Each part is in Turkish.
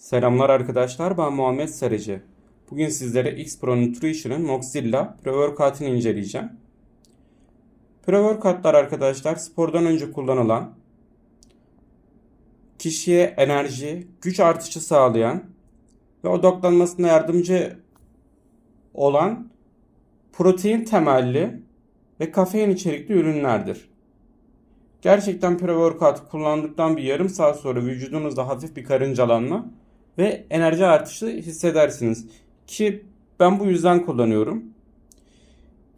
Selamlar arkadaşlar ben Muhammed Sarıcı. Bugün sizlere X Pro Nutrition'ın Moxilla Pre-Workout'ını inceleyeceğim. Pre-Workout'lar arkadaşlar spordan önce kullanılan, kişiye enerji, güç artışı sağlayan ve odaklanmasına yardımcı olan protein temelli ve kafein içerikli ürünlerdir. Gerçekten pre-workout kullandıktan bir yarım saat sonra vücudunuzda hafif bir karıncalanma ve enerji artışı hissedersiniz. Ki ben bu yüzden kullanıyorum.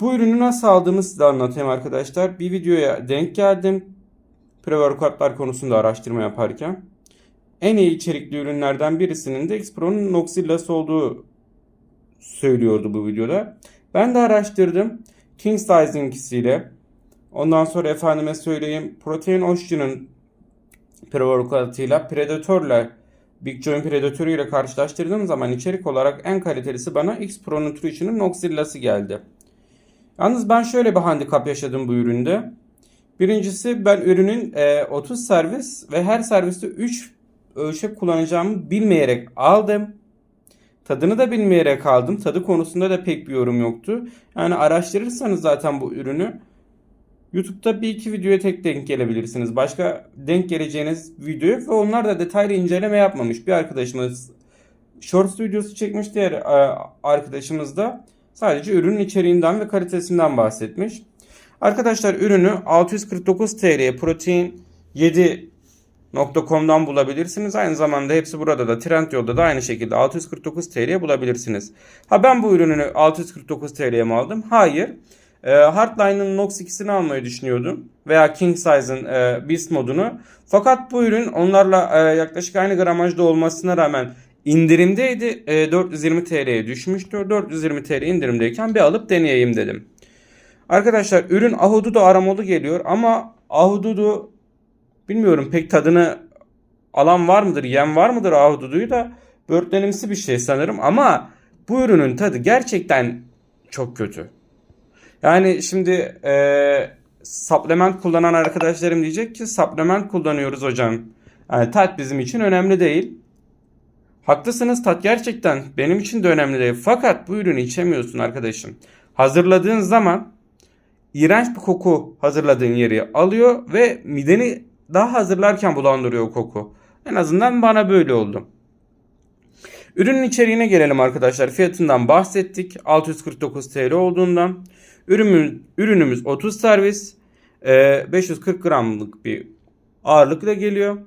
Bu ürünü nasıl aldığımı size anlatayım arkadaşlar. Bir videoya denk geldim. Pre-workoutlar konusunda araştırma yaparken. En iyi içerikli ürünlerden birisinin de X-Pro'nun Noxilla'sı olduğu söylüyordu bu videoda. Ben de araştırdım. King Size'ınkisiyle Ondan sonra efendime söyleyeyim Protein Ocean'ın pre-workout'ıyla Predator'la Big Join Predator ile karşılaştırdığım zaman içerik olarak en kalitelisi bana X Pro Nutrition'ın Noxilla'sı geldi. Yalnız ben şöyle bir handikap yaşadım bu üründe. Birincisi ben ürünün e, 30 servis ve her serviste 3 ölçek kullanacağımı bilmeyerek aldım. Tadını da bilmeyerek aldım. Tadı konusunda da pek bir yorum yoktu. Yani araştırırsanız zaten bu ürünü YouTube'da bir iki videoya tek denk gelebilirsiniz. Başka denk geleceğiniz video ve onlar da detaylı inceleme yapmamış. Bir arkadaşımız Shorts videosu çekmiş diğer e, arkadaşımız da sadece ürünün içeriğinden ve kalitesinden bahsetmiş. Arkadaşlar ürünü 649 TL'ye protein 7.com'dan bulabilirsiniz. Aynı zamanda hepsi burada da Trendyol'da da aynı şekilde 649 TL'ye bulabilirsiniz. Ha ben bu ürünü 649 TL'ye mi aldım? Hayır. E, Hardline'ın Nox 2'sini almayı düşünüyordum. Veya King Size'ın e, Beast modunu. Fakat bu ürün onlarla e, yaklaşık aynı gramajda olmasına rağmen indirimdeydi. E, 420 TL'ye düşmüştü. 420 TL indirimdeyken bir alıp deneyeyim dedim. Arkadaşlar ürün ahududu aromalı geliyor ama ahududu bilmiyorum pek tadını alan var mıdır, yem var mıdır ahududuyu da böğürtlenimsi bir şey sanırım ama bu ürünün tadı gerçekten çok kötü. Yani şimdi e, supplement kullanan arkadaşlarım diyecek ki supplement kullanıyoruz hocam. Yani tat bizim için önemli değil. Haklısınız tat gerçekten benim için de önemli değil. Fakat bu ürünü içemiyorsun arkadaşım. Hazırladığın zaman iğrenç bir koku hazırladığın yeri alıyor ve mideni daha hazırlarken bulandırıyor koku. En azından bana böyle oldu. Ürünün içeriğine gelelim arkadaşlar. Fiyatından bahsettik. 649 TL olduğundan. Ürünümüz, ürünümüz 30 servis. 540 gramlık bir ağırlıkla geliyor.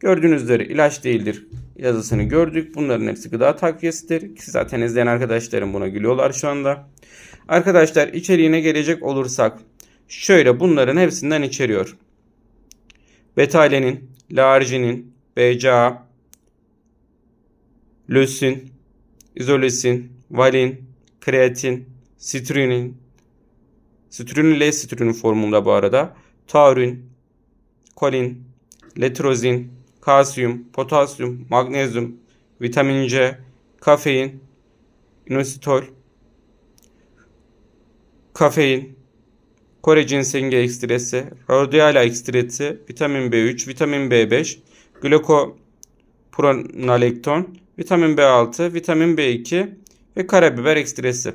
Gördüğünüz üzere ilaç değildir yazısını gördük. Bunların hepsi gıda takviyesidir. Ki zaten izleyen arkadaşlarım buna gülüyorlar şu anda. Arkadaşlar içeriğine gelecek olursak şöyle bunların hepsinden içeriyor. Betalenin, larginin, BCA, lösin, izolesin, valin, kreatin, Citrinin, Citrinin L citrinin formunda bu arada. Taurin, kolin, letrozin, kalsiyum, potasyum, magnezyum, vitamin C, kafein, inositol, kafein, Kore ginseng ekstresi, rhodiola ekstresi, vitamin B3, vitamin B5, glukopuronolekton, vitamin B6, vitamin B2 ve karabiber ekstresi.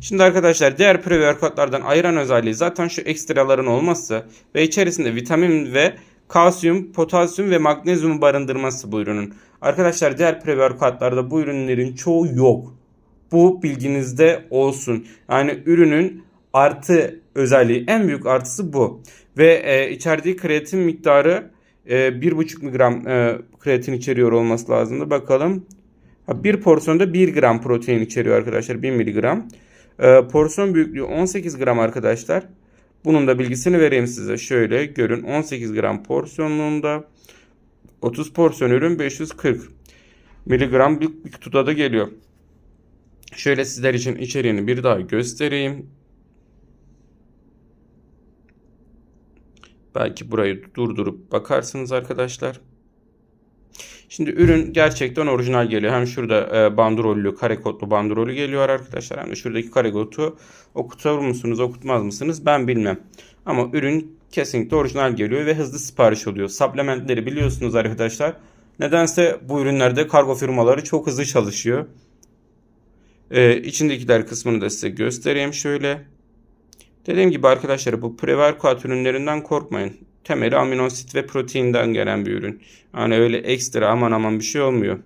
Şimdi arkadaşlar diğer pre-workoutlardan ayıran özelliği zaten şu ekstraların olması ve içerisinde vitamin ve kalsiyum, potasyum ve magnezyum barındırması bu ürünün. Arkadaşlar diğer pre-workoutlarda bu ürünlerin çoğu yok. Bu bilginizde olsun. Yani ürünün artı özelliği en büyük artısı bu. Ve e, içerdiği kreatin miktarı e, 1,5 miligram e, kreatin içeriyor olması lazımdı. Bakalım. Bir porsiyonda 1 gram protein içeriyor arkadaşlar. 1 miligram. E, porsiyon büyüklüğü 18 gram arkadaşlar. Bunun da bilgisini vereyim size. Şöyle görün 18 gram porsiyonluğunda 30 porsiyon ürün 540 miligram bir, bir kutuda da geliyor. Şöyle sizler için içeriğini bir daha göstereyim. Belki burayı durdurup bakarsınız arkadaşlar. Şimdi ürün gerçekten orijinal geliyor. Hem şurada e, bandrollü, kare kodlu bandrolü geliyor arkadaşlar. Hem de şuradaki kare kodu okutur musunuz, okutmaz mısınız ben bilmem. Ama ürün kesinlikle orijinal geliyor ve hızlı sipariş oluyor. Supplementleri biliyorsunuz arkadaşlar. Nedense bu ürünlerde kargo firmaları çok hızlı çalışıyor. Ee, içindekiler kısmını da size göstereyim şöyle. Dediğim gibi arkadaşlar bu pre-workout ürünlerinden korkmayın. Temeli amino asit ve proteinden gelen bir ürün. Yani öyle ekstra aman aman bir şey olmuyor.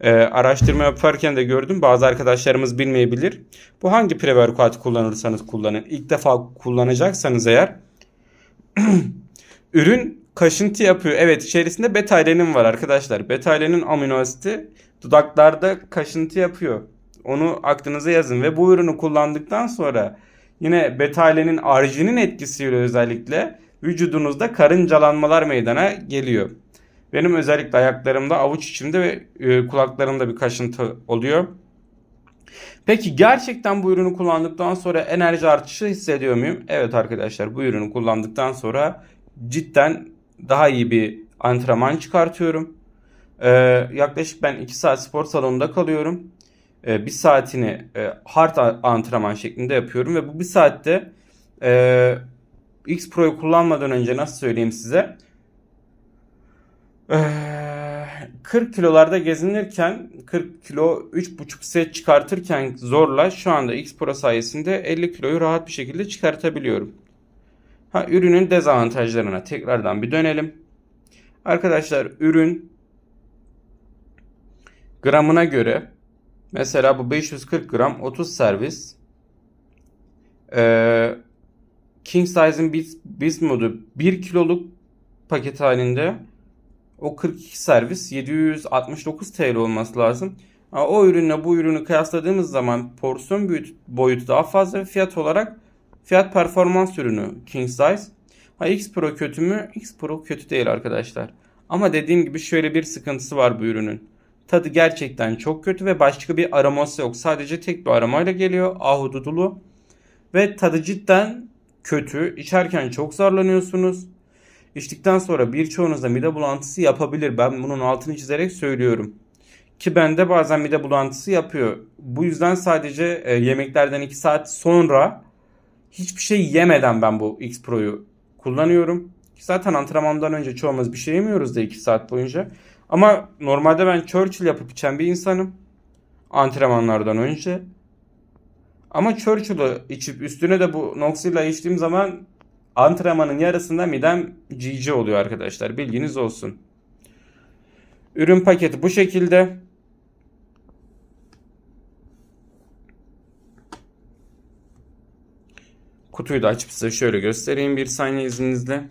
Ee, araştırma yaparken de gördüm. Bazı arkadaşlarımız bilmeyebilir. Bu hangi pre-workout kullanırsanız kullanın. İlk defa kullanacaksanız eğer ürün kaşıntı yapıyor. Evet içerisinde beta-alenin var arkadaşlar. Beta-alenin amino asiti dudaklarda kaşıntı yapıyor. Onu aklınıza yazın ve bu ürünü kullandıktan sonra yine beta-alenin arginin etkisiyle özellikle vücudunuzda karıncalanmalar meydana geliyor. Benim özellikle ayaklarımda, avuç içimde ve e, kulaklarımda bir kaşıntı oluyor. Peki gerçekten bu ürünü kullandıktan sonra enerji artışı hissediyor muyum? Evet arkadaşlar bu ürünü kullandıktan sonra cidden daha iyi bir antrenman çıkartıyorum. Ee, yaklaşık ben 2 saat spor salonunda kalıyorum. Ee, bir saatini e, hard antrenman şeklinde yapıyorum ve bu bir saatte e, X Pro'yu kullanmadan önce nasıl söyleyeyim size? Ee, 40 kilolarda gezinirken 40 kilo 3,5 set çıkartırken zorla şu anda X Pro sayesinde 50 kiloyu rahat bir şekilde çıkartabiliyorum. Ha, ürünün dezavantajlarına tekrardan bir dönelim. Arkadaşlar ürün gramına göre mesela bu 540 gram 30 servis ee, King Size'ın Biz, Biz modu 1 kiloluk paket halinde o 42 servis 769 TL olması lazım. Ha, o ürünle bu ürünü kıyasladığımız zaman porsiyon büyüt, boyutu daha fazla ve fiyat olarak fiyat performans ürünü King Size. Ha X Pro kötü mü? X Pro kötü değil arkadaşlar. Ama dediğim gibi şöyle bir sıkıntısı var bu ürünün. Tadı gerçekten çok kötü ve başka bir aroması yok. Sadece tek bir aromayla geliyor. Ahududulu. Ve tadı cidden kötü. İçerken çok zorlanıyorsunuz. İçtikten sonra birçoğunuzda mide bulantısı yapabilir. Ben bunun altını çizerek söylüyorum. Ki bende bazen mide bulantısı yapıyor. Bu yüzden sadece e, yemeklerden 2 saat sonra hiçbir şey yemeden ben bu X Pro'yu kullanıyorum. Zaten antrenmandan önce çoğumuz bir şey yemiyoruz da 2 saat boyunca. Ama normalde ben Churchill yapıp içen bir insanım. Antrenmanlardan önce. Ama Churchill'ı içip üstüne de bu Noxilla içtiğim zaman antrenmanın yarısında midem GG oluyor arkadaşlar. Bilginiz olsun. Ürün paketi bu şekilde. Kutuyu da açıp size şöyle göstereyim bir saniye izninizle.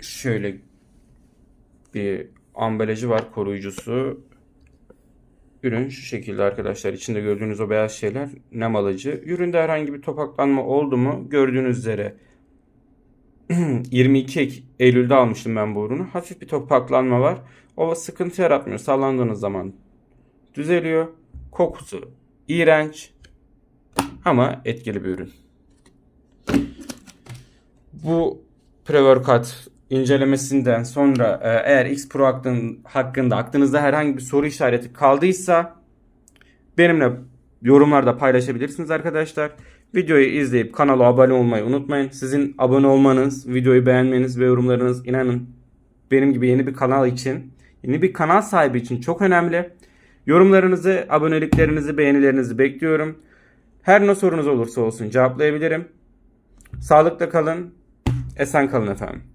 Şöyle bir ambalajı var koruyucusu. Ürün şu şekilde arkadaşlar. İçinde gördüğünüz o beyaz şeyler nem alıcı. Üründe herhangi bir topaklanma oldu mu? Gördüğünüz üzere 22 Ek- Eylül'de almıştım ben bu ürünü. Hafif bir topaklanma var. O sıkıntı yaratmıyor. Sallandığınız zaman düzeliyor. Kokusu iğrenç ama etkili bir ürün. Bu pre-workout incelemesinden sonra e, eğer X Pro hakkın- hakkında aklınızda herhangi bir soru işareti kaldıysa benimle yorumlarda paylaşabilirsiniz arkadaşlar. Videoyu izleyip kanala abone olmayı unutmayın. Sizin abone olmanız, videoyu beğenmeniz ve yorumlarınız inanın benim gibi yeni bir kanal için, yeni bir kanal sahibi için çok önemli. Yorumlarınızı, aboneliklerinizi, beğenilerinizi bekliyorum. Her ne sorunuz olursa olsun cevaplayabilirim. Sağlıkla kalın, esen kalın efendim.